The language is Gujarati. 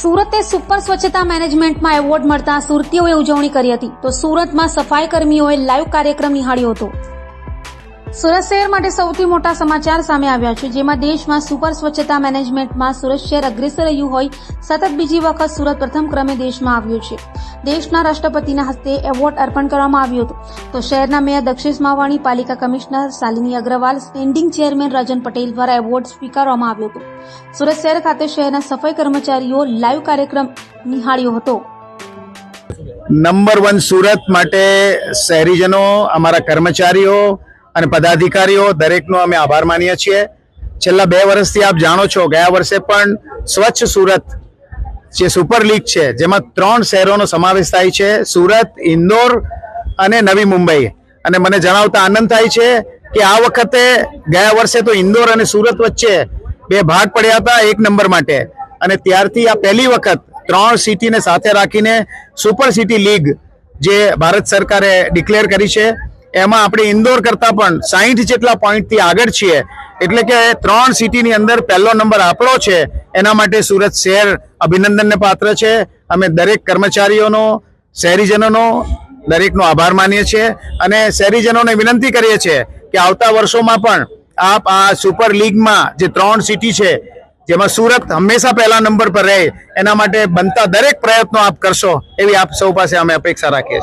સુરતે સુપર સ્વચ્છતા મેનેજમેન્ટમાં એવોર્ડ મળતા સુરતીઓએ ઉજવણી કરી હતી. તો સુરતમાં સફાઈ કર્મીઓએ લાઈવ કાર્યક્રમ નિહાળ્યો હતો. સુરત શહેર માટે સૌથી મોટા સમાચાર સામે આવ્યા છે, જેમાં દેશમાં સુપર સ્વચ્છતા મેનેજમેન્ટમાં સુરત શહેર અગ્રેસર રહ્યું હોય, સતત બીજી વખત સુરત પ્રથમ ક્રમે દેશમાં આવ્યું છે. દેશના રાષ્ટ્રપતિના હસ્તે એવોર્ડ અર્પણ કરવામાં આવ્યો હતો. તો શહેરના મેયર દક્ષેશ માવાણી, પાલિકા commissioner Shalini Agrawal, standing chairman Rajan Patel દ્વારા એવોર્ડ સ્વીકારવામાં આવ્યો હતો. સુરત શહેર ખાતે શહેરના સફાઈ કર્મચારીઓ લાઈવ કાર્યક્રમ નિહાળ્યો હતો. નંબર વન સુરત માટે શહેરીજનો, અમારા કર્મચારીઓ અને પદાધિકારીઓ, દરેકનો અમે આભાર માનીએ છીએ. છેલ્લા બે વર્ષથી આપ જાણો છો, ગયા વર્ષે પણ સ્વચ્છ સુરત જે સુપર લીગ છે, જેમાં ત્રણ શહેરોનો સમાવેશ થાય છે, સુરત, ઇન્દોર અને નવી મુંબઈ. અને મને જણાવતા આનંદ થાય છે કે આ વખતે ગયા વર્ષે તો ઇન્દોર અને સુરત વચ્ચે બે ભાગ પડ્યા હતા, એક નંબર માટે. અને ત્યારથી આ પહેલી વખત ત્રણ સિટીને સાથે રાખીને સુપર સિટી લીગ જે ભારત સરકારે ડિક્લેર કરી છે એમાં આપણે ઇન્દોર કરતાં પણ સાહીઠ જેટલા પોઈન્ટથી આગળ છીએ. એટલે કે ત્રણ સિટીની અંદર પહેલો નંબર આપણો છે. એના માટે સુરત શહેર અભિનંદનને પાત્ર છે. અમે દરેક કર્મચારીઓનો, શહેરીજનોનો દરેકનો આભાર માનીએ છીએ. અને શહેરીજનોને વિનંતી કરીએ છીએ કે આવતા વર્ષોમાં પણ આપ આ સુપર લીગમાં જે ત્રણ સિટી છે, જેમાં સુરત હંમેશા પહેલા નંબર પર રહે, એના માટે બનતા દરેક પ્રયત્નો આપ કરશો, એવી આપ સૌ પાસે અમે અપેક્ષા રાખીએ છીએ.